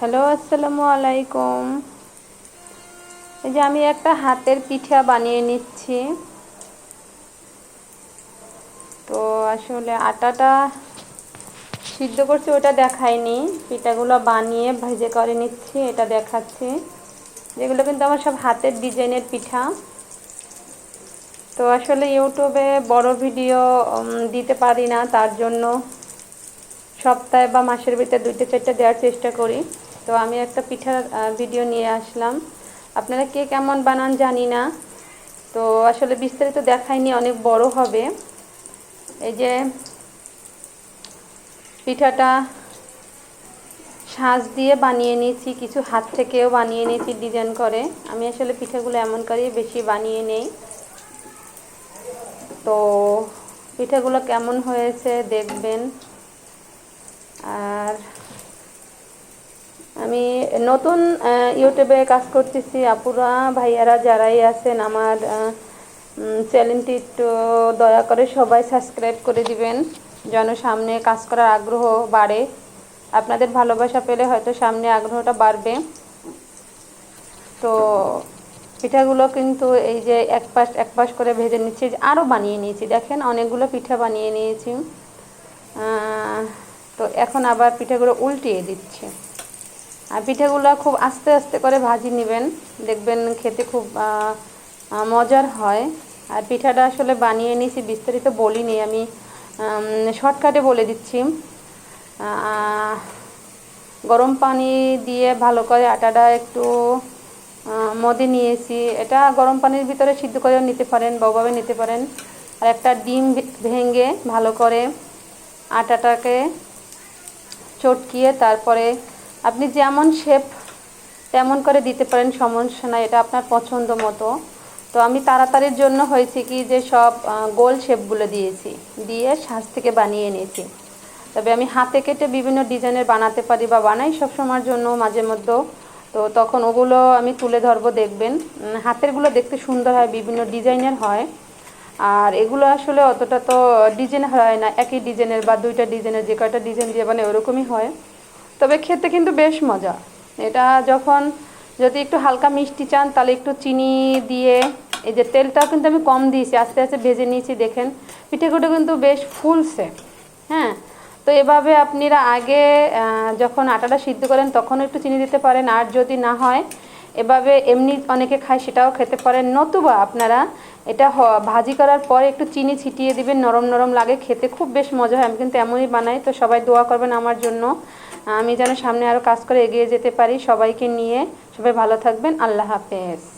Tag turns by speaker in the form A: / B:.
A: Hello, আসসালামু আলাইকুম। এই যে আমি একটা হাতের পিঠা বানিয়ে নিচ্ছি। তো আসলে আটাটা সিদ্ধ করছি, ওটা দেখাইনি। পিঠাগুলো বানিয়ে ভেজে করে নিচ্ছি, এটা দেখাচ্ছি। যেগুলো কিন্তু আমার সব হাতের ডিজাইনের পিঠা। তো আসলে ইউটিউবে বড় ভিডিও দিতে পারি না, তার জন্য সপ্তাহে বা মাসের ভিতরে দুইটা, চারটে দেওয়ার চেষ্টা করি। তো আমি একটা পিঠার ভিডিও নিয়ে আসলাম। আপনারা কে কেমন বানান জানি না। তো আসলে বিস্তারিত দেখাইনি অনেক বড় হবে। এই যে পিঠাটা সাজ দিয়ে বানিয়ে নিয়েছি, কিছু হাত থেকেও বানিয়ে নিয়েছি ডিজাইন করে। আমি আসলে পিঠাগুলো এমন করেই বেশি বানিয়ে নেই। তো পিঠাগুলো কেমন হয়েছে দেখবেন আর আমি নতুন ইউটিউবে কাজ করতেছি। আপুরা, ভাইয়ারা যারাই আছেন, আমার চ্যানেলটি একটু দয়া করে সবাই সাবস্ক্রাইব করে দিবেন, যেন সামনে কাজ করার আগ্রহ বাড়ে। আপনাদের ভালোবাসা পেলে হয়তো সামনে আগ্রহটা বাড়বে। তো পিঠাগুলো কিন্তু এই যে এক পাশ এক পাশ করে ভেজে নিচ্ছি আরও বানিয়ে নিয়েছি। দেখেন, অনেকগুলো পিঠা বানিয়ে নিয়েছি। তো এখন আবার পিঠাগুলো উল্টিয়ে দিচ্ছে। আর পিঠাগুলো খুব আস্তে আস্তে করে ভাজি নেবেন। দেখবেন খেতে খুব মজার হয়। আর পিঠাটা আসলে বানিয়ে নিয়েছি, বিস্তারিত বলিনি, আমি শর্টকাটে বলে দিচ্ছি। গরম পানি দিয়ে ভালো করে আটাটা একটু মদে নিয়েছি। এটা গরম পানির ভিতরে সিদ্ধ করেও নিতে পারেন বভাবে নিতে পারেন। আর একটা ডিম ভেঙে ভালো করে আটাটাকে চটকিয়ে তারপরে আপনি যেমন শেপ তেমন করে দিতে পারেন, সমস্যা নাই, এটা আপনার পছন্দ মতো। তো আমি তাড়াতাড়ির জন্য হয়েছে কি যে সব গোল শেপগুলো দিয়েছি, দিয়ে সাজ থেকে বানিয়ে নিয়েছি। তবে আমি হাতে কেটে বিভিন্ন ডিজাইনের বানাতে পারি বা বানাই সব সময়ের জন্য মাঝে মধ্যে। তো তখন ওগুলো আমি তুলে ধরবো, দেখবেন। হাতেরগুলো দেখতে সুন্দর হয়, বিভিন্ন ডিজাইনের হয়। আর এগুলো আসলে অতটা তো ডিজাইন হয় না, একই ডিজাইনের বা দুইটা ডিজাইনের, যে কয়টা ডিজাইন দিয়ে মানে ওরকমই হয়। তবে খেতে কিন্তু বেশ মজা। এটা যখন যদি একটু হালকা মিষ্টি চান, তাহলে একটু চিনি দিয়ে এই যে তেলটাও কিন্তু আমি কম দিয়েছি, আস্তে আস্তে ভেজে নিয়েছি, দেখেন। পিঠেগুলো কিন্তু বেশ ফুলছে হ্যাঁ? তো এভাবে আপনারা আগে যখন আটাটা সিদ্ধ করেন তখন একটু চিনি দিতে পারেন। আর যদি না হয়, এভাবে এমনি অনেকে খায়, সেটাও খেতে পারেন। নতুবা আপনারা এটা ভাজি করার পরে একটু চিনি ছিটিয়ে দিবেন, নরম নরম লাগে, খেতে খুব বেশ মজা হয়। আমি কিন্তু এমনই বানাই, তো সবাই দোয়া করবেন আমার জন্য। আমি যেন সামনে আরও কাজ করে এগিয়ে যেতে পারি। সবাইকে নিয়ে সবাই ভালো থাকবেন। আল্লাহ হাফেজ।